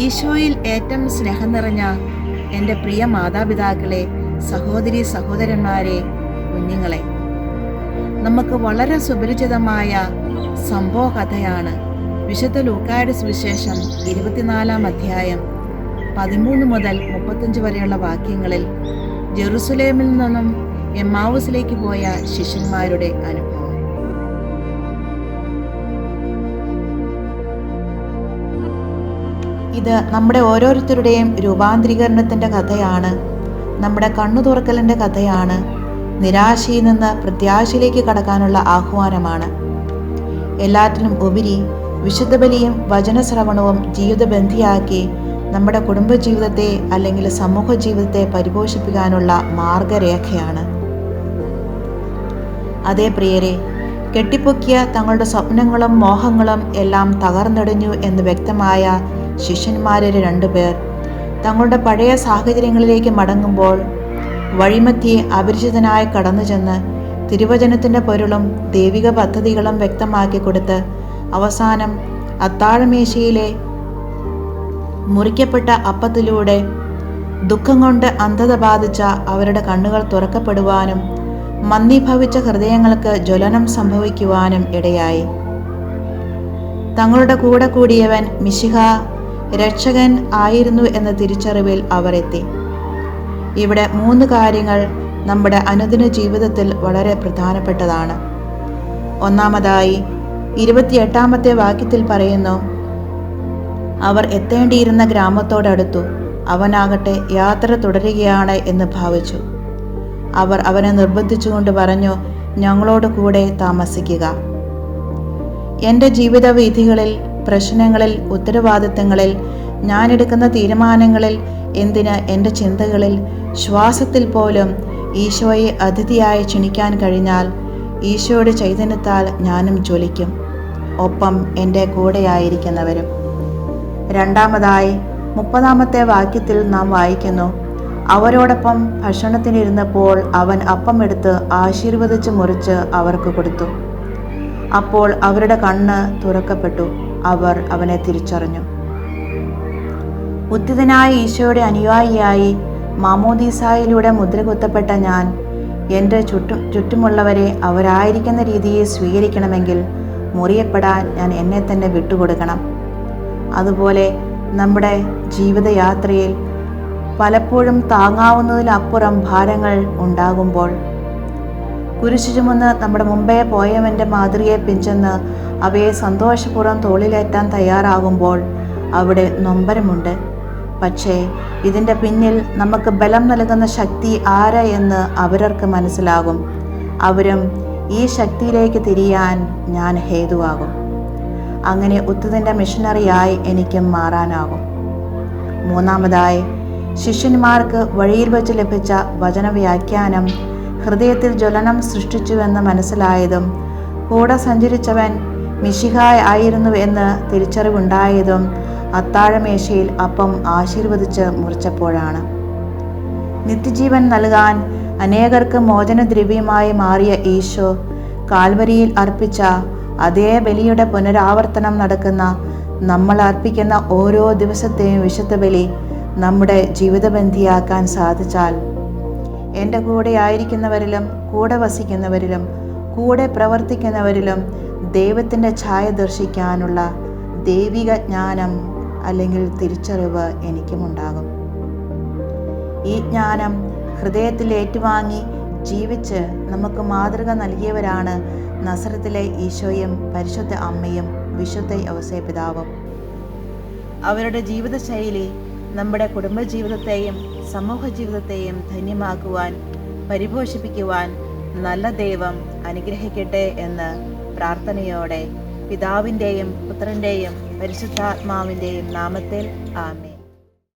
ഈശോയിൽ ഏറ്റവും സ്നേഹം നിറഞ്ഞ എന്റെ പ്രിയ മാതാപിതാക്കളെ സഹോദരി സഹോദരന്മാരെ കുഞ്ഞുങ്ങളെ. നമുക്ക് വളരെ സുപരിചിതമായ സംഭവ കഥയാണ് വിശുദ്ധ ലൂക്കായുടെ സുവിശേഷം ഇരുപത്തിനാലാം അധ്യായം പതിമൂന്ന് മുതൽ മുപ്പത്തഞ്ച് വരെയുള്ള വാക്യങ്ങളിൽ ജെറുസലേമിൽ നിന്നും എമ്മാവൂസിലേക്ക് പോയ ശിഷ്യന്മാരുടെ അനുഭവം. ഇത് നമ്മുടെ ഓരോരുത്തരുടെയും രൂപാന്തരീകരണത്തിന്റെ കഥയാണ്. നമ്മുടെ കണ്ണു തുറക്കലിന്റെ കഥയാണ്. നിരാശയിൽ നിന്ന് പ്രത്യാശയിലേക്ക് കടക്കാനുള്ള ആഹ്വാനമാണ്. എല്ലാറ്റിനും ഉപരി വിശുദ്ധ ബലിയും വചനശ്രവണവും ജീവിതബന്ധിയാക്കി നമ്മുടെ കുടുംബജീവിതത്തെ അല്ലെങ്കിൽ സമൂഹ ജീവിതത്തെ പരിപോഷിപ്പിക്കാനുള്ള മാർഗരേഖയാണ്. അതേ പ്രിയരെ കെട്ടിപ്പൊക്കിയ തങ്ങളുടെ സ്വപ്നങ്ങളും മോഹങ്ങളും എല്ലാം തകർന്നടിഞ്ഞു എന്ന് വ്യക്തമായ ശിഷ്യന്മാരിൽ രണ്ടുപേർ തങ്ങളുടെ പഴയ സാഹചര്യങ്ങളിലേക്ക് മടങ്ങുമ്പോൾ വഴിമധ്യേ അപരിചിതനായി കടന്നു ചെന്ന് തിരുവചനത്തിന്റെ പൊരുളും ദൈവിക പദ്ധതികളും വ്യക്തമാക്കി കൊടുത്ത് അവസാനം അത്താഴമേശയിലെ മുറിക്കപ്പെട്ട അപ്പത്തിലൂടെ ദുഃഖം കൊണ്ട് അന്ധത ബാധിച്ച അവരുടെ കണ്ണുകൾ തുറക്കപ്പെടുവാനും മന്ദീഭവിച്ച ഹൃദയങ്ങൾക്ക് ജ്വലനം സംഭവിക്കുവാനും ഇടയായി. തങ്ങളുടെ കൂടെ കൂടിയവൻ മിശിഹ രക്ഷകൻ ആയിരുന്നു എന്ന തിരിച്ചറിവിൽ അവർ എത്തി. ഇവിടെ മൂന്ന് കാര്യങ്ങൾ നമ്മുടെ അനുദിന ജീവിതത്തിൽ വളരെ പ്രധാനപ്പെട്ടതാണ്. ഒന്നാമതായി ഇരുപത്തിയെട്ടാമത്തെ വാക്യത്തിൽ പറയുന്നു അവർ എത്തേണ്ടിയിരുന്ന ഗ്രാമത്തോടടുത്തു അവനാകട്ടെ യാത്ര തുടരുകയാണ് എന്ന് ഭാവിച്ചു. അവർ അവനെ നിർബന്ധിച്ചുകൊണ്ട് പറഞ്ഞു ഞങ്ങളോട് കൂടെ താമസിക്കുക. എന്റെ ജീവിത വീഥികളിൽ പ്രശ്നങ്ങളിൽ ഉത്തരവാദിത്തങ്ങളിൽ ഞാനെടുക്കുന്ന തീരുമാനങ്ങളിൽ എന്തിന് എന്റെ ചിന്തകളിൽ ശ്വാസത്തിൽ പോലും ഈശോയെ അതിഥിയായി ക്ഷണിക്കാൻ കഴിഞ്ഞാൽ ഈശോയുടെ ചൈതന്യത്താൽ ഞാനും ജ്വലിക്കും. ഒപ്പം എന്റെ കൂടെയായിരിക്കുന്നവരും. രണ്ടാമതായി മുപ്പതാമത്തെ വാക്യത്തിൽ നാം വായിക്കുന്നു അവരോടൊപ്പം ഭക്ഷണത്തിനിരുന്നപ്പോൾ അവൻ അപ്പം എടുത്ത് ആശീർവദിച്ച് മുറിച്ച് അവർക്ക് കൊടുത്തു. അപ്പോൾ അവരുടെ കണ്ണ് തുറക്കപ്പെട്ടു. അവർ അവനെ തിരിച്ചറിഞ്ഞു. ഉത്തിതനായ ഈശോയുടെ അനുയായിയായി മാമോദീസായിലൂടെ മുദ്രകുത്തപ്പെട്ട ഞാൻ എന്റെ ചുറ്റും ചുറ്റുമുള്ളവരെ അവരായിരിക്കുന്ന രീതിയെ സ്വീകരിക്കണമെങ്കിൽ മുറിയപ്പെടാൻ ഞാൻ എന്നെ തന്നെ വിട്ടുകൊടുക്കണം. അതുപോലെ നമ്മുടെ ജീവിതയാത്രയിൽ പലപ്പോഴും താങ്ങാവുന്നതിലപ്പുറം ഭാരങ്ങൾ ഉണ്ടാകുമ്പോൾ കുരിശു ചുമന്ന് നമ്മുടെ മുമ്പേ പോയവന്റെ മാതൃകയെ പിഞ്ചെന്ന് അവയെ സന്തോഷപൂർവം തോളിലേറ്റാൻ തയ്യാറാകുമ്പോൾ അവിടെ നൊമ്പരമുണ്ട്. പക്ഷേ ഇതിന്റെ പിന്നിൽ നമുക്ക് ബലം നൽകുന്ന ശക്തി ആര് എന്ന് അവരർക്ക് മനസ്സിലാകും. അവരും ഈ ശക്തിയിലേക്ക് തിരിയാൻ ഞാൻ ഹേതുവാകും. അങ്ങനെ ഉത്തതിന്റെ മിഷനറിയായി എനിക്കും മാറാനാകും. മൂന്നാമതായി ശിഷ്യന്മാർക്ക് വഴിയിൽ വെച്ച് ലഭിച്ച വചനവ്യാഖ്യാനം ഹൃദയത്തിൽ ജ്വലനം സൃഷ്ടിച്ചുവെന്ന് മനസ്സിലായതും കൂടെ സഞ്ചരിച്ചവൻ മിശിഹായ് ആയിരുന്നു എന്ന് തിരിച്ചറിവുണ്ടായതും അത്താഴമേശയിൽ അപ്പം ആശീർവദിച്ച് മുറിച്ചപ്പോഴാണ്. നിത്യജീവൻ നൽകാൻ അനേകർക്ക് മോചനദ്രവ്യമായി മാറിയ ഈശോ കാൽവരിയിൽ അർപ്പിച്ച അതേ ബലിയുടെ പുനരാവർത്തനം നടക്കുന്ന നമ്മൾ അർപ്പിക്കുന്ന ഓരോ ദിവസത്തെയും വിശുദ്ധ ബലി നമ്മുടെ ജീവിതബന്ധിയാക്കാൻ സാധിച്ചാൽ എന്റെ കൂടെ ആയിരിക്കുന്നവരിലും കൂടെ വസിക്കുന്നവരിലും കൂടെ പ്രവർത്തിക്കുന്നവരിലും ദൈവത്തിന്റെ ഛായ ദർശിക്കാനുള്ള ദൈവിക ജ്ഞാനം അല്ലെങ്കിൽ തിരിച്ചറിവ് എനിക്കുമുണ്ടാകും. ഈ ജ്ഞാനം ഹൃദയത്തിൽ ഏറ്റുവാങ്ങി ജീവിച്ച് നമുക്ക് മാതൃക നൽകിയവരാണ് നസറത്തിലെ ഈശോയും പരിശുദ്ധ അമ്മയും വിശുദ്ധ യവസേ പിതാവും. അവരുടെ ജീവിതശൈലി നമ്മുടെ കുടുംബജീവിതത്തെയും സമൂഹ ജീവിതത്തെയും ധന്യമാക്കുവാൻ പരിപോഷിപ്പിക്കുവാൻ നല്ല ദൈവം അനുഗ്രഹിക്കട്ടെ എന്ന് പ്രാർത്ഥനയോടെ പിതാവിന്റെയും പുത്രന്റെയും പരിശുദ്ധാത്മാവിന്റെയും നാമത്തിൽ ആമേ